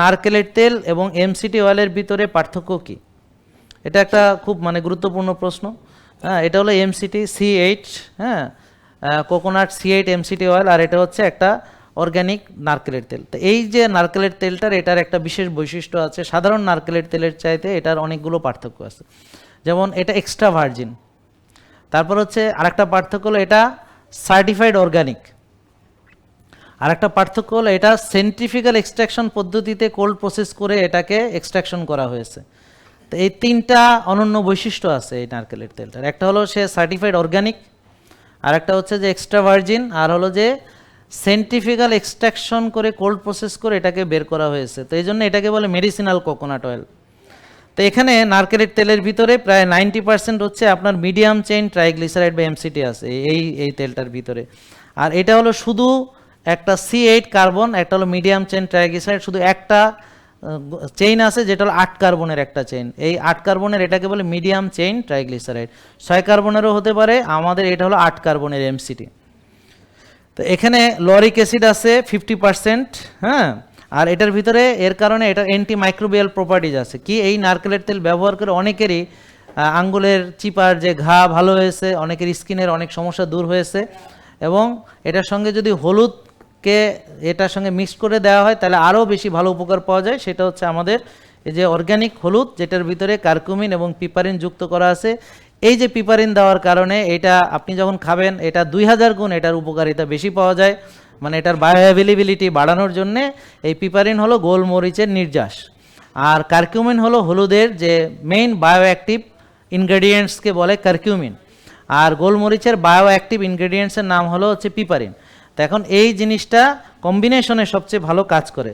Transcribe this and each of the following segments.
নারকেলের তেল এবং এমসিটি অয়েলের ভিতরে পার্থক্য কি? এটা একটা খুব মানে গুরুত্বপূর্ণ প্রশ্ন। হ্যাঁ এটা হলো এমসিটি সি এইট হ্যাঁ coconut C eight MCT oil আর এটা হচ্ছে একটা অর্গ্যানিক নারকেলের তেল। তো এই যে নারকেলের তেলটার এটার একটা বিশেষ বৈশিষ্ট্য আছে, সাধারণ নারকেলের তেলের চাইতে এটার অনেকগুলো পার্থক্য আছে। যেমন এটা এক্সট্রা ভার্জিন তারপর হচ্ছে আরেকটা পার্থক্য হলো এটা সার্টিফাইড অর্গানিক আরেকটা পার্থক্য হলো এটা সেন্ট্রিফিক্যাল এক্সট্রাকশন পদ্ধতিতে কোল্ড প্রসেস করে এটাকে এক্সট্রাকশন করা হয়েছে। তো এই তিনটা অনন্য বৈশিষ্ট্য আছে এই নারকেলের তেলটার। একটা হলো সে সার্টিফাইড অর্গানিক আর একটা হচ্ছে যে এক্সট্রা ভার্জিন আর হলো যে সেন্ট্রিফিক্যাল এক্সট্রাকশন করে কোল্ড প্রসেস করে এটাকে বের করা হয়েছে। তো এই জন্য এটাকে বলে মেডিসিনাল কোকোনাট অয়েল তো এখানে নারকেলের তেলের ভিতরে প্রায় নাইনটি পার্সেন্ট হচ্ছে আপনার মিডিয়াম চেইন ট্রাইগ্লিসারাইড বা এমসিটি আছে এই এই তেলটার ভিতরে। আর এটা হলো শুধু একটা সি এইট কার্বন একটা হলো মিডিয়াম চেইন ট্রাইগ্লিসারাইড শুধু একটা চেইন আছে যেটা হলো আট কার্বনের একটা চেইন এই আট কার্বনের এটাকে বলে মিডিয়াম চেইন ট্রাইগ্লিসারাইড ছয় কার্বনেরও হতে পারে, আমাদের এটা হলো আট কার্বনের এমসিটি তো এখানে লরিক অ্যাসিড আছে ফিফটি পার্সেন্ট হ্যাঁ? আর এটার ভিতরে, এর কারণে এটা অ্যান্টি মাইক্রোবিয়াল প্রপার্টিজ আছে। কি? এই নারকেলের তেল ব্যবহার করে অনেকেরই আঙ্গুলের চিপার যে ঘা ভালো হয়েছে, অনেকের স্কিনের অনেক সমস্যা দূর হয়েছে। এবং এটার সঙ্গে যদি হলুদকে এটার সঙ্গে মিক্স করে দেওয়া হয়, তাহলে আরও বেশি ভালো উপকার পাওয়া যায়। সেটা হচ্ছে আমাদের এই যে অর্গ্যানিক হলুদ, যেটার ভিতরে কার্কুমিন এবং পিপারিন যুক্ত করা আছে। এই যে পিপারিন দেওয়ার কারণে এটা আপনি যখন খাবেন, এটা দুই হাজার গুণ এটার উপকারিতা বেশি পাওয়া যায়। মানে এটার বায়ো অ্যাভেলেবিলিটি বাড়ানোর জন্যে এই পিপারিন হলো গোলমরিচের নির্যাস। আর কার্কিউমিন হলো হলুদের যে মেইন বায়ো অ্যাক্টিভ ইনগ্রেডিয়েন্টসকে বলে কার্কিউমিন আর গোলমরিচের বায়ো অ্যাক্টিভ ইনগ্রেডিয়েন্টসের নাম হলো হচ্ছে পিপারিন এখন এই জিনিসটা কম্বিনেশনে সবচেয়ে ভালো কাজ করে।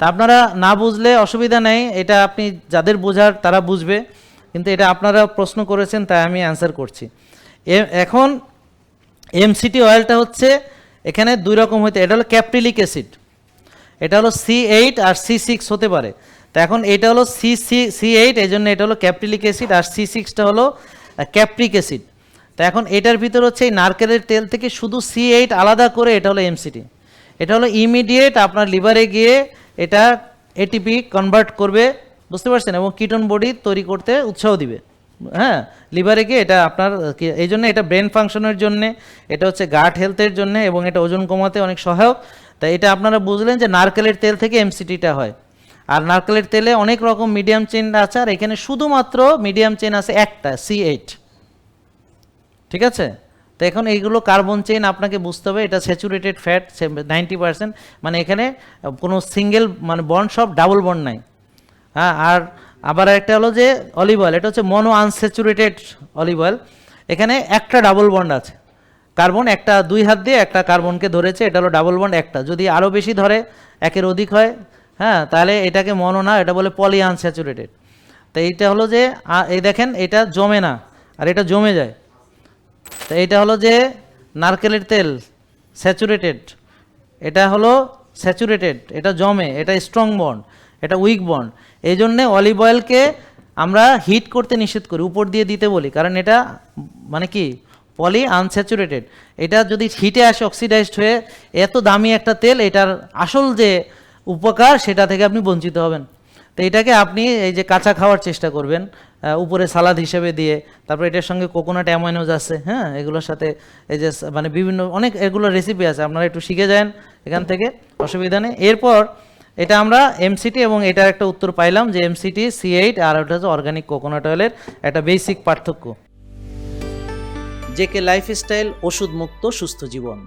তা আপনারা না বুঝলে অসুবিধা নেই, এটা আপনি যাদের বোঝার তারা বুঝবে, কিন্তু এটা আপনারা প্রশ্ন করেছেন, তাই আমি অ্যান্সার করছি। এখন এমসিটি অয়েলটা হচ্ছে এখানে দুই রকম হইতে, এটা হলো ক্যাপ্রিলিক অ্যাসিড এটা হলো সি এইট আর সি সিক্স হতে পারে। তো এখন এটা হলো সি সি সি এইট এই জন্য এটা হলো ক্যাপ্রিলিক অ্যাসিড আর সি সিক্সটা হলো ক্যাপ্রিক অ্যাসিড তো এখন এটার ভিতর হচ্ছে এই নারকেলের তেল থেকে শুধু সি এইট আলাদা করে এটা হলো এমসিটি এটা হলো ইমিডিয়েট আপনার লিভারে গিয়ে এটা এটিপি কনভার্ট করবে, বুঝতে পারছেন? এবং কিটন বডি তৈরি করতে উৎসাহ দিবে। হ্যাঁ লিভারে গিয়ে এটা আপনার এই জন্য এটা ব্রেন ফাংশনের জন্য, এটা হচ্ছে গাট হেলথের জন্য এবং এটা ওজন কমাতে অনেক সহায়ক। তাই এটা আপনারা বুঝলেন যে নারকেলের তেল থেকে এমসিটিটা হয়। আর নারকেলের তেলে অনেক রকম মিডিয়াম চেন আছে, আর এখানে শুধুমাত্র মিডিয়াম চেন আছে একটা সি এইট ঠিক আছে? তো এখন এইগুলো কার্বন চেইন আপনাকে বুঝতে হবে, এটা স্যাচুরেটেড ফ্যাট নাইনটি পার্সেন্ট মানে এখানে কোনো সিঙ্গেল মানে বন্ড সব ডাবল বন্ড নাই। হ্যাঁ আর আবার একটা হলো যে অলিভ অয়েল এটা হচ্ছে মনো আনস্যাচুরেটেড অলিভ অয়েল এখানে একটা ডাবল বন্ড আছে। কার্বন একটা দুই হাত দিয়ে একটা কার্বনকে ধরেছে, এটা হলো ডাবল বন্ড একটা। যদি আরও বেশি ধরে, একের অধিক হয় হ্যাঁ তাহলে এটাকে মনো না, এটা বলে পলি আনস্যাচুরেটেড তো এইটা হলো যে এই দেখেন, এটা জমে না, আর এটা জমে যায়। তো এটা হলো যে নারকেলের তেল স্যাচুরেটেড এটা হলো স্যাচুরেটেড এটা জমে, এটা স্ট্রং বন্ড এটা উইক বন্ড এই জন্যে অলিভ অয়েলকে আমরা হিট করতে নিষেধ করি, উপর দিয়ে দিতে বলি, কারণ এটা মানে কি? পলি আনস্যাচুরেটেড এটা যদি হিটে আসে অক্সিডাইজড হয়ে, এত দামি একটা তেল, এটার আসল যে উপকার, সেটা থেকে আপনি বঞ্চিত হবেন। তো এটাকে আপনি এই যে কাঁচা খাওয়ার চেষ্টা করবেন উপরে সালাদ হিসেবে দিয়ে, তারপর এটার সঙ্গে কোকোনাট অ্যামাইনোজ আছে হ্যাঁ এগুলোর সাথে এই যে মানে বিভিন্ন, অনেক এগুলো রেসিপি আছে, আপনারা একটু শিখে যান এখান থেকে, অসুবিধা নেই। এরপর এটা আমরা এমসিটি এবং এটার একটা উত্তর পাইলাম যে এমসিটি সি এইট আর ওটা হচ্ছে অর্গানিক কোকোনাট অয়েলের একটা বেসিক পার্থক্য। জেকে লাইফস্টাইল ওষুধ মুক্ত সুস্থ জীবন।